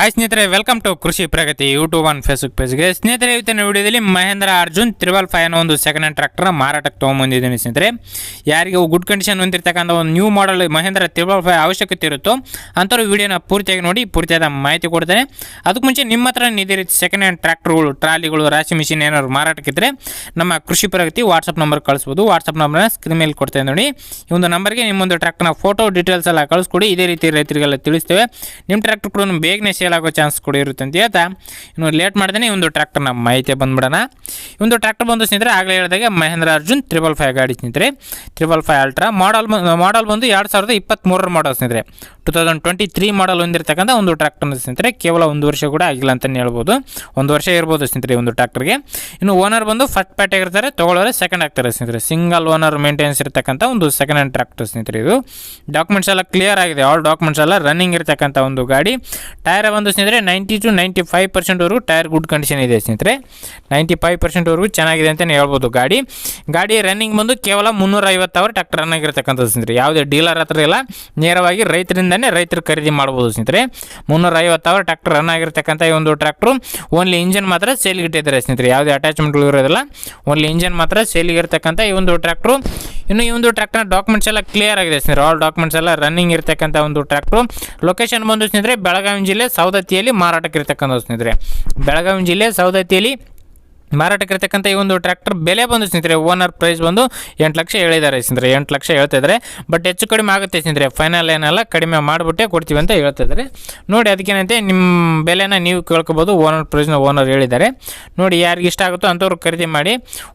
Hi ಸ್ನೇಹಿತರೆ welcome to Krishi Pragati YouTube and Facebook ಪೇಜ್ಗೆ ಸ್ನೇಹಿತರೆ, ಇವತ್ತಿನ ವಿಡಿಯೋದಲ್ಲಿ ಮಹೇಂದ್ರ ಅರ್ಜುನ್ ತ್ರಿಬಲ್ ಫೈವ್ ಅನ್ನೋ ಒಂದು ಸೆಕೆಂಡ್ ಹ್ಯಾಂಡ್ ಟ್ರ್ಯಾಕ್ಟರ್ ಮಾರಾಟಕ್ಕೆ ತೊಗೊಂಬಂದಿದ್ದೀನಿ ಸ್ನೇಹಿತರೆ. ಯಾರಿಗೆ ಗುಡ್ ಕಂಡೀಷನ್ ಹೊಂದಿರ್ತಕ್ಕಂಥ ಒಂದು new model Mahindra triple five ಅವಶ್ಯಕತೆ ಇರುತ್ತೋ ಅಂಥವ್ರು ವಿಡಿಯೋನ ಪೂರ್ತಿಯಾಗಿ ನೋಡಿ, ಪೂರ್ತಿಯಾದ ಮಾಹಿತಿ ಕೊಡ್ತೇನೆ. ಅದಕ್ಕೆ ಮುಂಚೆ ನಿಮ್ಮ ಹತ್ರ ಇದೇ ರೀತಿ ಸೆಕೆಂಡ್ ಹ್ಯಾಂಡ್ ಟ್ರ್ಯಾಕ್ಟರ್ಗಳು ಟ್ರಾಲಿಗಳು, ರಾಶಿ ಮಿಷಿನ್ ಏನಾದ್ರು ಮಾರಾಟಕ್ಕಿದ್ರೆ ನಮ್ಮ ಕೃಷಿ ಪ್ರಗತಿ ವಾಟ್ಸಪ್ ನಂಬರ್ ಕಳಿಸ್ಬೋದು. ವಾಟ್ಸಪ್ ನಂಬರ್ನ ಸ್ಕ್ರೀನ್ ಮೇಲೆ ಕೊಡ್ತೇನೆ ನೋಡಿ. ಈ ಒಂದು ನಂಬರ್ಗೆ ನಿಮ್ಮೊಂದು ಟ್ರ್ಯಾಕ್ಟರ್ನ ಫೋಟೋ ಡೀಟೇಲ್ಸ್ ಎಲ್ಲ ಕಳಿಸ್ಕೊಡಿ. ಇದೇ ರೀತಿ ರೈತರಿಗೆಲ್ಲ ತಿಳಿಸ್ತೇವೆ. ನಿಮ್ಮ ಟ್ರ್ಯಾಕ್ಟರ್ ಕೂಡ ಬೇಗನೆ ಸೇಲ್ ಆಗೋ ಚಾನ್ಸ್ ಕೂಡ ಇರುತ್ತೆ ಅಂತ ಹೇಳ್ತಾ. ಇನ್ನು ಲೇಟ್ ಮಾಡ್ದೇನೆ ಒಂದು ಟ್ರ್ಯಾಕ್ಟರ್ನ ಮಾಹಿತಿ ಬಂದ್ಬಿಡೋಣ. ಒಂದು ಟ್ರ್ಯಾಕ್ಟರ್ ಬಂದು ಸ್ನೇಹಿತರೆ, ಆಗಲೇ ಹೇಳಿದಾಗ ಮಹೇಂದ್ರ ಅರ್ಜುನ್ ತ್ರಿಬಲ್ ಫೈವ್ ಗಾಡಿ ಸ್ನೇಹಿತರೆ. Triple five ultra model model ಬಂದು ಎರಡು ಸಾವಿರದ ಇಪ್ಪತ್ತ್ಮೂರರ ಮಾಡಲ್ ಸ್ನೇಹಿತರೆ. Two thousand twenty three model ಹೊಂದಿರತಕ್ಕಂಥ ಒಂದು ಟ್ರ್ಯಾಕ್ಟರ್ ಸ್ನೇಹಿತರೆ, ಕೇವಲ ಒಂದು ವರ್ಷ ಕೂಡ ಆಗಿಲ್ಲ ಅಂತಲೇ ಹೇಳ್ಬೋದು. ಒಂದು ವರ್ಷ ಇರ್ಬೋದು ಸ್ನೇಹಿತರೆ ಒಂದು ಟ್ರ್ಯಾಕ್ಟರ್ಗೆ. ಇನ್ನು ಓನರ್ ಬಂದು ಫಸ್ಟ್ ಪ್ಯಾಟ್ ಆಗಿರ್ತಾರೆ, ತೊಗೊಳ್ಳೋರೆ ಸೆಕೆಂಡ್ ಆಗ್ತಾರೆ ಸ್ನೇಹಿತರೆ. ಸಿಂಗಲ್ ಓನರ್ ಮೇಂಟೆನೆನ್ಸ್ ಇರತಕ್ಕಂಥ ಒಂದು ಸೆಕೆಂಡ್ ಹ್ಯಾಂಡ್ ಟ್ರ್ಯಾಕ್ಟರ್ ಸ್ನೇಹಿತರೆ ಇದು. ಡಾಕ್ಯುಮೆಂಟ್ಸ್ ಎಲ್ಲ ಕ್ಲಿಯರ್ ಆಗಿದೆ. ಆಲ್ ಡಾಕ್ಯುಮೆಂಟ್ಸ್ ಎಲ್ಲ ರನ್ನಿಂಗ್ ಇರತಕ್ಕಂಥ ಒಂದು ಗಾಡಿ. ಟೈರ್ ಬಂದು ಸ್ನೇಹಿತರೆ ನೈಂಟಿ ಟು ನೈಂಟಿ ಫೈವ್ ಪರ್ಸೆಂಟ್ವರೆಗೂ ಟೈರ್ ಗುಡ್ ಕಂಡೀಷನ್ ಇದೆ ಸ್ನೇಹಿತರೆ. ನೈಂಟಿ ಫೈವ್ ಪರ್ಸೆಂಟ್ವರೆಗೂ ಚೆನ್ನಾಗಿದೆ ಅಂತಲೇ ಹೇಳ್ಬೋದು ಗಾಡಿ. ಗಾಡಿ ರನ್ನಿಂಗ್ ಬಂದು ಕೇವಲ ಮುನ್ನೂರ ಐವತ್ತು ಅವರ್ ಟ್ರ್ಯಾಕ್ಟರ್ ರನ್ ಆಗಿರ್ತಕ್ಕಂಥದ್ದು ಸ್ನೇಹಿತರೆ. ಯಾವುದೇ ಡೀಲರ್ ಹತ್ರ ಇಲ್ಲ. ನೇರವಾಗಿ ರೈತರಿಂದನೇ ರೈತರು ಖರೀದಿ ಮಾಡ್ಬೋದು ಸ್ನೇಹಿತರೆ. ಮುನ್ನೂರ ಐವತ್ತು ಅವರ್ ಟ್ರ್ಯಾಕ್ಟರ್ ರನ್ ಆಗಿರ್ತಕ್ಕಂಥ ಈ ಒಂದು ಟ್ರ್ಯಾಕ್ಟ್ರು ಓನ್ಲಿ ಇಂಜನ್ ಮಾತ್ರ ಸೇಲ್ಗೆ ಇಟ್ಟಿದ್ದಾರೆ ಸ್ನೇಹಿತರೆ. ಯಾವುದೇ ಅಟ್ಯಾಚ್ಮೆಂಟ್ಗಳು ಇರೋದಿಲ್ಲ. ಓನ್ಲಿ ಇಂಜನ್ ಮಾತ್ರ ಸೇಲಿಗೆ ಇರ್ತಕ್ಕಂಥ ಈ ಒಂದು ಟ್ರ್ಯಾಕ್ಟ್ರು ಇನ್ನು ಈ ಒಂದು ಟ್ರ್ಯಾಕ್ಟರ್ನ ಡಾಕ್ಯುಮೆಂಟ್ಸ್ ಎಲ್ಲ ಕ್ಲಿಯರ್ ಆಗಿದೆ ಸ್ನೇಹಿತರೆ. ಆಲ್ ಡಾಕ್ಯುಮೆಂಟ್ಸ್ ಎಲ್ಲ ರನ್ನಿಂಗ್ ಇರ್ತಕ್ಕಂಥ ಒಂದು ಟ್ರ್ಯಾಕ್ಟ್ರು ಲೊಕೇಶನ್ ಬಂದು ಸ್ನೇಹಿತರೆ, ಬೆಳಗಾವಿ ಜಿಲ್ಲೆ ಸೌದತ್ತಿಯಲ್ಲಿ ಮಾರಾಟಕ್ಕೆ ಇರ್ತಕ್ಕಂಥ ಸ್ನೇಹಿತರೆ. ಬೆಳಗಾವಿ ಜಿಲ್ಲೆ ಸೌದತ್ತಿಯಲ್ಲಿ ಮಾರಾಟಕ್ಕೆ ಇರ್ತಕ್ಕಂಥ ಈ ಒಂದು ಟ್ರ್ಯಾಕ್ಟರ್ ಬೆಲೆ ಬಂದು ಸ್ನೇಹಿತರೆ ಓನರ್ ಪ್ರೈಸ್ ಬಂದು ಎಂಟು ಲಕ್ಷ ಹೇಳಿದ್ದಾರೆ ಸ್ನೇಹಿತರೆ, ಎಂಟು ಲಕ್ಷ ಹೇಳ್ತಿದ್ದಾರೆ ಬಟ್ ಹೆಚ್ಚು ಕಡಿಮೆ ಆಗುತ್ತೆ ಸ್ನೇಹಿತರೆ ಫೈನಲ್ ಏನೆಲ್ಲ ಕಡಿಮೆ ಮಾಡಿಬಿಟ್ಟೆ ಕೊಡ್ತೀವಿ ಅಂತ ಹೇಳ್ತಿದ್ದಾರೆ ನೋಡಿ ಅದಕ್ಕೇನಂತೆ ನಿಮ್ಮ ಬೆಲೆನ ನೀವು ಕೇಳ್ಕೊಬೋದು ಓನರ್ ಪ್ರೈಸ್ನ ಓನರ್ ಹೇಳಿದ್ದಾರೆ. ನೋಡಿ ಯಾರಿಗೆ ಇಷ್ಟ ಆಗುತ್ತೋ ಅಂಥವ್ರು ಖರೀದಿ ಮಾಡಿ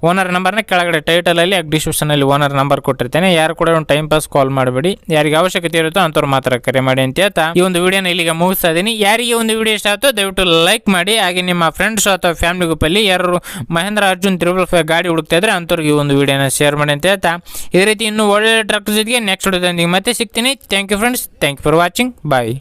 ಓನರ್ ನಂಬರ್ನ ಕೆಳಗಡೆ ಟೈಟಲಲ್ಲಿ ಡಿಸ್ಕ್ರಿಪ್ಷನಲ್ಲಿ ಓನರ್ ನಂಬರ್ ಕೊಟ್ಟಿರ್ತೇನೆ. ಯಾರು ಕೂಡ ಒಂದು ಟೈಮ್ ಪಾಸ್ ಕಾಲ್ ಮಾಡಬೇಡಿ. ಯಾರಿಗೆ ಅವಶ್ಯಕತೆ ಇರುತ್ತೋ ಅಂಥವ್ರು ಮಾತ್ರ ಕರೆ ಮಾಡಿ ಅಂತ ಹೇಳ್ತಾ ಈ ಒಂದು ವಿಡಿಯೋನ ಇಲ್ಲಿಗೆ ಮುಗಿಸ್ತಾ ಇದ್ದೀನಿ. ಯಾರಿಗೆ ಒಂದು ವಿಡಿಯೋ ಇಷ್ಟ ಆಯಿತು ದಯವಿಟ್ಟು ಲೈಕ್ ಮಾಡಿ. ಹಾಗೆ ನಿಮ್ಮ ಫ್ರೆಂಡ್ಸ್ ಅಥವಾ ಫ್ಯಾಮಿಲಿ ಗ್ರೂಪಲ್ಲಿ ಯಾರು ಮಹೇಂದ್ರ ಅರ್ಜುನ್ ತ್ರಿಬಲ್ ಫೈವ್ ಗಾಡಿ ಹುಡುಕ್ತಾ ಇದ್ರೆ ಅಂಥವ್ರಿಗೆ ಈ ಒಂದು ವಿಡಿಯೋನ ಶೇರ್ ಮಾಡಿ ಅಂತ ಹೇಳ್ತಾ. ಇದೇ ರೀತಿ ಇನ್ನೂ ಒಳ್ಳೆ ಟ್ರಕ್ ಜೊತೆಗೆ ನೆಕ್ಸ್ಟ್ ವಿಡಿಯೋದೊಂದಿಗೆ ಮತ್ತೆ ಸಿಗ್ತೀನಿ. Thank you friends thank you for watching bye